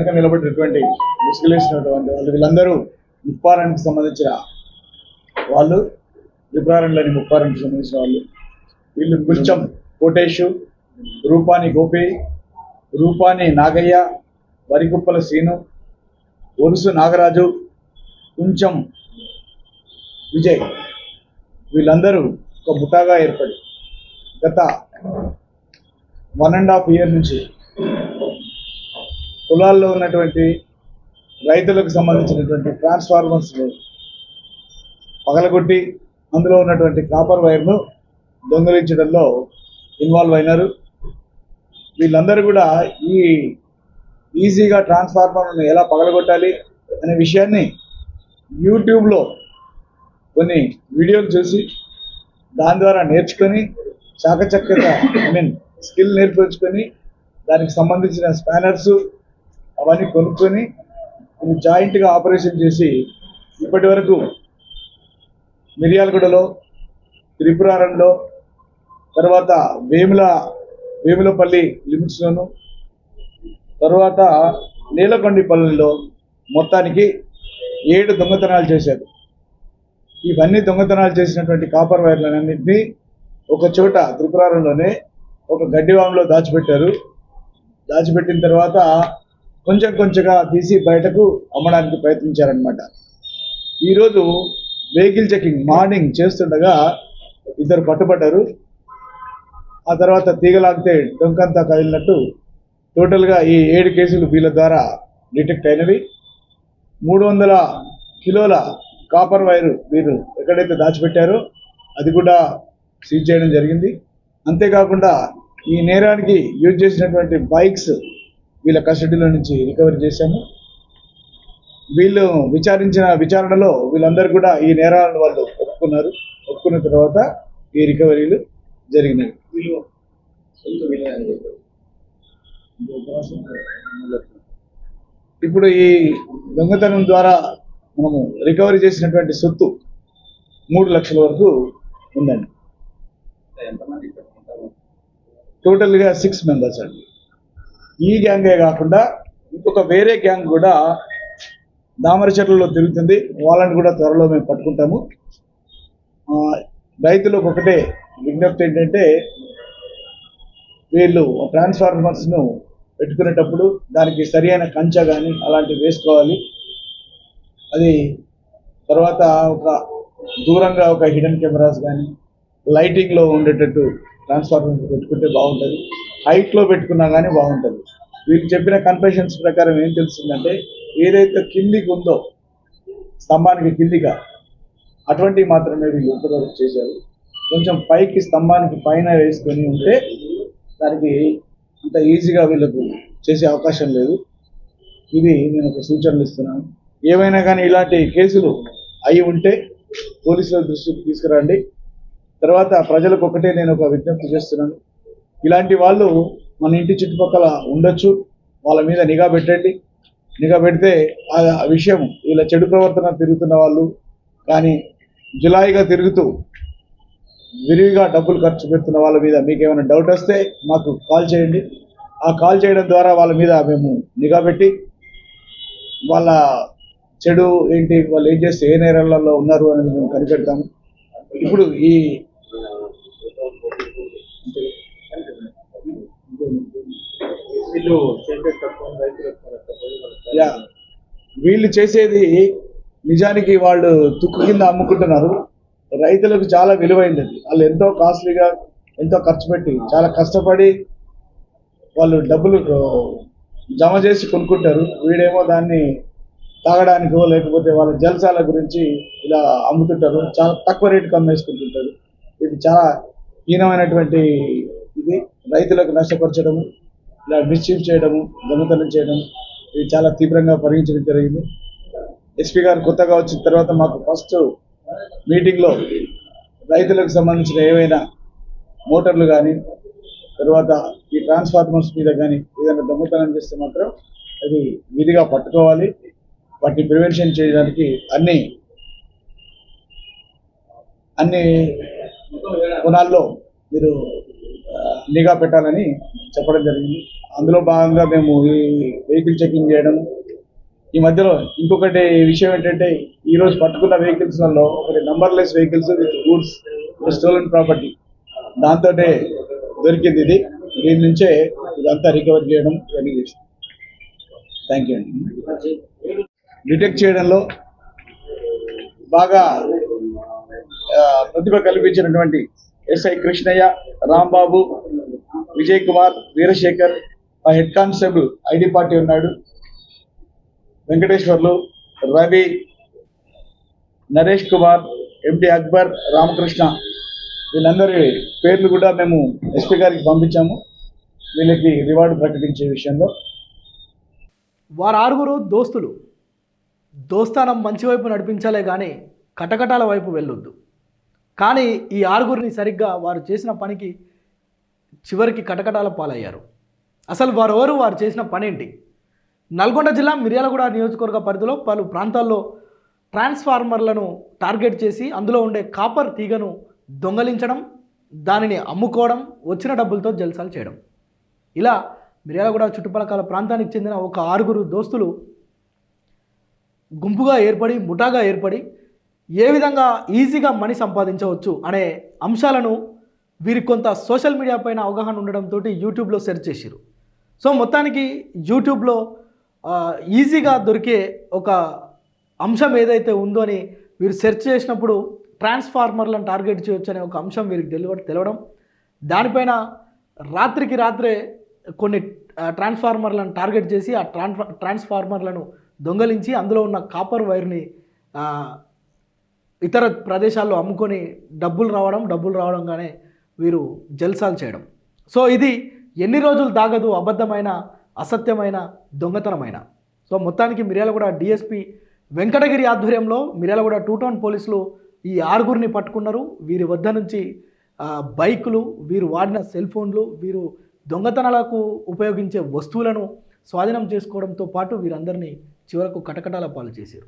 వెనక నిలబడినటువంటి ముసుగులేసినటువంటి వాళ్ళు వీళ్ళందరూ ముప్పారానికి సంబంధించిన వాళ్ళు విప్రారణలోని ముప్పారానికి సంబంధించిన వాళ్ళు. వీళ్ళు కొంచెం కోటేషు రూపాని గోపి రూపాని నాగయ్య వరికుప్పల శ్రీను ఒరుసు నాగరాజు కొంచెం విజయ్. వీళ్ళందరూ ఒక ముఠాగా ఏర్పడి గత వన్ అండ్ హాఫ్ ఇయర్ నుంచి పొలాల్లో ఉన్నటువంటి రైతులకు సంబంధించినటువంటి ట్రాన్స్ఫార్మర్స్ను పగలగొట్టి అందులో ఉన్నటువంటి కాపర్ వైర్ను దొంగిలించడంలో ఇన్వాల్వ్ అయినారు. వీళ్ళందరూ కూడా ఈ ఈజీగా ట్రాన్స్ఫార్మర్ను ఎలా పగలగొట్టాలి అనే విషయాన్ని యూట్యూబ్లో కొన్ని వీడియోలు చూసి దాని ద్వారా నేర్చుకొని చాకచక్యత ఐ మీన్ స్కిల్ నేర్పించుకొని దానికి సంబంధించిన స్పానర్సు అవన్నీ కొనుక్కొని జాయింట్గా ఆపరేషన్ చేసి ఇప్పటి వరకు మిర్యాలగూడలో త్రిపురారంలో తర్వాత వేముల వేములపల్లి లిమిట్స్లోను తర్వాత నీలకొండిపల్లిలో మొత్తానికి ఏడు దొంగతనాలు చేశారు. ఇవన్నీ దొంగతనాలు చేసినటువంటి కాపర్ వైర్లన్నింటినీ ఒక చోట త్రిపురారంలోనే ఒక గడ్డివాంలో దాచిపెట్టారు. దాచిపెట్టిన తర్వాత కొంచెం కొంచెంగా తీసి బయటకు అమ్మడానికి ప్రయత్నించారనమాట ఈరోజు వెహికల్ చెకింగ్ మార్నింగ్ చేస్తుండగా ఇద్దరు పట్టుబడ్డారు. ఆ తర్వాత తీగలాగితే డొంకంతా కదిలినట్టు టోటల్గా ఈ ఏడు కేసులు వీళ్ళ ద్వారా డిటెక్ట్ అయినవి. మూడు వందల కిలోల కాపర్ వైరు వీరు ఎక్కడైతే దాచిపెట్టారో అది కూడా సీజ్ చేయడం జరిగింది. అంతేకాకుండా ఈ నేరానికి యూజ్ చేసినటువంటి బైక్స్ వీళ్ళ కస్టడీలో నుంచి రికవరీ చేశాము. వీళ్ళు విచారించిన విచారణలో వీళ్ళందరూ కూడా ఈ నేరాలను వాళ్ళు ఒప్పుకున్నారు. ఒప్పుకున్న తర్వాత ఈ రికవరీలు జరిగినాయి. వీళ్ళు ఇప్పుడు ఈ దొంగతనం ద్వారా మనము రికవరీ చేసినటువంటి సొత్తు మూడు లక్షల వరకు ఉందండి. టోటల్గా సిక్స్ మెంబర్స్ అండి. ఈ గ్యాంగే కాకుండా ఇంకొక వేరే గ్యాంగ్ కూడా దామరచెట్లలో తిరుగుతుంది. వాళ్ళని కూడా త్వరలో మేము పట్టుకుంటాము. రైతులకు ఒకటే విజ్ఞప్తి ఏంటంటే వీళ్ళు ట్రాన్స్ఫార్మర్స్ను పెట్టుకునేటప్పుడు దానికి సరి అయిన కంచె కానీ అలాంటివి వేసుకోవాలి. అది తర్వాత ఒక దూరంగా ఒక హిడెన్ కెమెరాస్ కానీ లైటింగ్లో ఉండేటట్టు ట్రాన్స్ఫార్మర్ పెట్టుకుంటే బాగుంటుంది. హైట్లో పెట్టుకున్నా కానీ బాగుంటుంది. వీళ్ళు చెప్పిన కన్ఫెషన్స్ ప్రకారం ఏం తెలిసిందంటే ఏదైతే కిందికి ఉందో స్తంభానికి కిందిగా అటువంటివి మాత్రమే వీళ్ళు ఇంతవరకు చేశారు. కొంచెం పైకి స్తంభానికి పైన వేసుకొని ఉంటే దానికి అంత ఈజీగా వీళ్ళకు చేసే అవకాశం లేదు. ఇది నేను ఒక సూచనలు ఇస్తున్నాను. ఏమైనా కానీ ఇలాంటి కేసులు అయి ఉంటే పోలీసుల దృష్టికి తీసుకురండి. తర్వాత ప్రజలకు ఒకటే నేను ఒక విజ్ఞప్తి చేస్తున్నాను. ఇలాంటి వాళ్ళు మన ఇంటి చుట్టుపక్కల ఉండొచ్చు. వాళ్ళ మీద నిఘా పెట్టండి. నిఘా పెడితే ఆ విషయం ఇలా చెడు ప్రవర్తన తిరుగుతున్న వాళ్ళు కానీ జులాయిగా తిరుగుతూ విరివిగా డబ్బులు ఖర్చు పెడుతున్న వాళ్ళ మీద మీకు ఏమైనా డౌట్ వస్తే మాకు కాల్ చేయండి. ఆ కాల్ చేయడం ద్వారా వాళ్ళ మీద మేము నిఘా పెట్టి వాళ్ళ చెడు ఏంటి వాళ్ళు ఏం చేస్తే ఏ నేరాలలో ఉన్నారు అనేది మేము కనిపెడతాము. ఇప్పుడు ఈ వీళ్ళు చేసే రైతులకు యా. వీళ్ళు చేసేది నిజానికి వాళ్ళు తుక్కు కింద అమ్ముకుంటున్నారు. రైతులకు చాలా విలువైంది వాళ్ళు ఎంతో కాస్ట్లీగా ఎంతో ఖర్చు పెట్టి చాలా కష్టపడి వాళ్ళు డబ్బులు జమ చేసి కొనుక్కుంటారు. వీడేమో దాన్ని తాగడానికో లేకపోతే వాళ్ళ జలసాల గురించి ఇలా అమ్ముతుంటారు. చాలా తక్కువ రేటుకి అమ్మేసుకుంటుంటారు. ఇది చాలా హీనమైనటువంటి ఇది రైతులకు నష్టపరచడము ఇలా మిస్చీఫ్ చేయడము దొంగతనం చేయడం ఇది చాలా తీవ్రంగా పరిగణించడం జరిగింది. ఎస్పీ గారు కొత్తగా వచ్చిన తర్వాత మాకు ఫస్ట్ మీటింగ్లో రైతులకు సంబంధించిన ఏవైనా మోటార్లు కానీ తర్వాత ఈ ట్రాన్స్ఫార్మర్స్ మీద కానీ ఏదైనా దొంగతనం చేస్తే మాత్రం అది విధిగా పట్టుకోవాలి. వాటిని ప్రివెన్షన్ చేయడానికి అన్ని అన్ని కోణాల్లో మీరు నిఘా పెట్టాలని చెప్పడం జరిగింది. అందులో భాగంగా మేము ఈ వెహికల్ చెకింగ్ చేయడం. ఈ మధ్యలో ఇంకొకటి విషయం ఏంటంటే ఈరోజు పట్టుకున్న వెహికల్స్లలో ఒకటి numberless vehicles with goods stolen property దాంతో దొరికింది ఇది. దీని నుంచే ఇదంతా రికవర్ చేయడం ఇవన్నీ చేసాం థ్యాంక్ యూ అండి డిటెక్ట్ చేయడంలో బాగా ప్రతిభ కల్పించినటువంటి ఎస్ఐ కృష్ణయ్య రాంబాబు విజయ్ కుమార్ వీరశేఖర్ మా హెడ్ కానిస్టేబుల్ ఐడి పార్టీ ఉన్నాడు. వెంకటేశ్వర్లు రవి నరేష్ కుమార్ ఎండి అక్బర్ రామకృష్ణ వీళ్ళందరి పేర్లు కూడా మేము ఎస్పీ గారికి పంపించాము. వీళ్ళకి రివార్డు ప్రకటించే విషయంలో. వారు ఆరుగురు దోస్తులు దోస్తానం మంచి వైపు నడిపించాలే కానీ కటకటాల వైపు వెళ్ళొద్దు. కానీ ఈ ఆరుగురిని సరిగ్గా వారు చేసిన పనికి చివరికి కటకటాల పాలయ్యారు. అసలు వారెవరు వారు చేసిన పనేంటి? నల్గొండ జిల్లా మిర్యాలగూడ నియోజకవర్గ పరిధిలో పలు ప్రాంతాల్లో ట్రాన్స్ఫార్మర్లను టార్గెట్ చేసి అందులో ఉండే కాపర్ తీగను దొంగలించడం దానిని అమ్ముకోవడం వచ్చిన డబ్బులతో జల్సాలు చేయడం. ఇలా మిర్యాలగూడ చుట్టుపక్కల ప్రాంతానికి చెందిన ఒక ఆరుగురు దోస్తులు గుంపుగా ఏర్పడి ముఠాగా ఏర్పడి ఏ విధంగా ఈజీగా మనీ సంపాదించవచ్చు అనే అంశాలను వీరికి కొంత సోషల్ మీడియా పైన అవగాహన ఉండడంతో యూట్యూబ్లో సెర్చ్ చేసిరు సో మొత్తానికి యూట్యూబ్లో ఈజీగా దొరికే ఒక అంశం ఏదైతే ఉందో అని వీరు సెర్చ్ చేసినప్పుడు ట్రాన్స్ఫార్మర్లను టార్గెట్ చేయొచ్చు అనే ఒక అంశం వీరికి తెలివ తెలవడం. దానిపైన రాత్రికి రాత్రే కొన్ని ట్రాన్స్ఫార్మర్లను టార్గెట్ చేసి ఆ ట్రాన్స్ఫా ట్రాన్స్ఫార్మర్లను దొంగలించి అందులో ఉన్న కాపర్ వైర్ని ఇతర ప్రదేశాల్లో అమ్ముకొని డబ్బులు రావడం డబ్బులు రావడంగానే వీరు జల్సాలు చేయడం. సో ఇది ఎన్ని రోజులు దాగదు అబద్ధమైన అసత్యమైన దొంగతనమైన. సో మొత్తానికి మిర్యాలగూడ డిఎస్పి వెంకటగిరి ఆధ్వర్యంలో మిర్యాలగూడ టూ టౌన్ పోలీసులు ఈ ఆరుగురిని పట్టుకున్నారు. వీరి వద్ద నుంచి బైకులు వీరు వాడిన సెల్ ఫోన్లు వీరు దొంగతనాలకు ఉపయోగించే వస్తువులను స్వాధీనం చేసుకోవడంతో పాటు వీరందరినీ చివరకు కటకటాల పాలు చేశారు.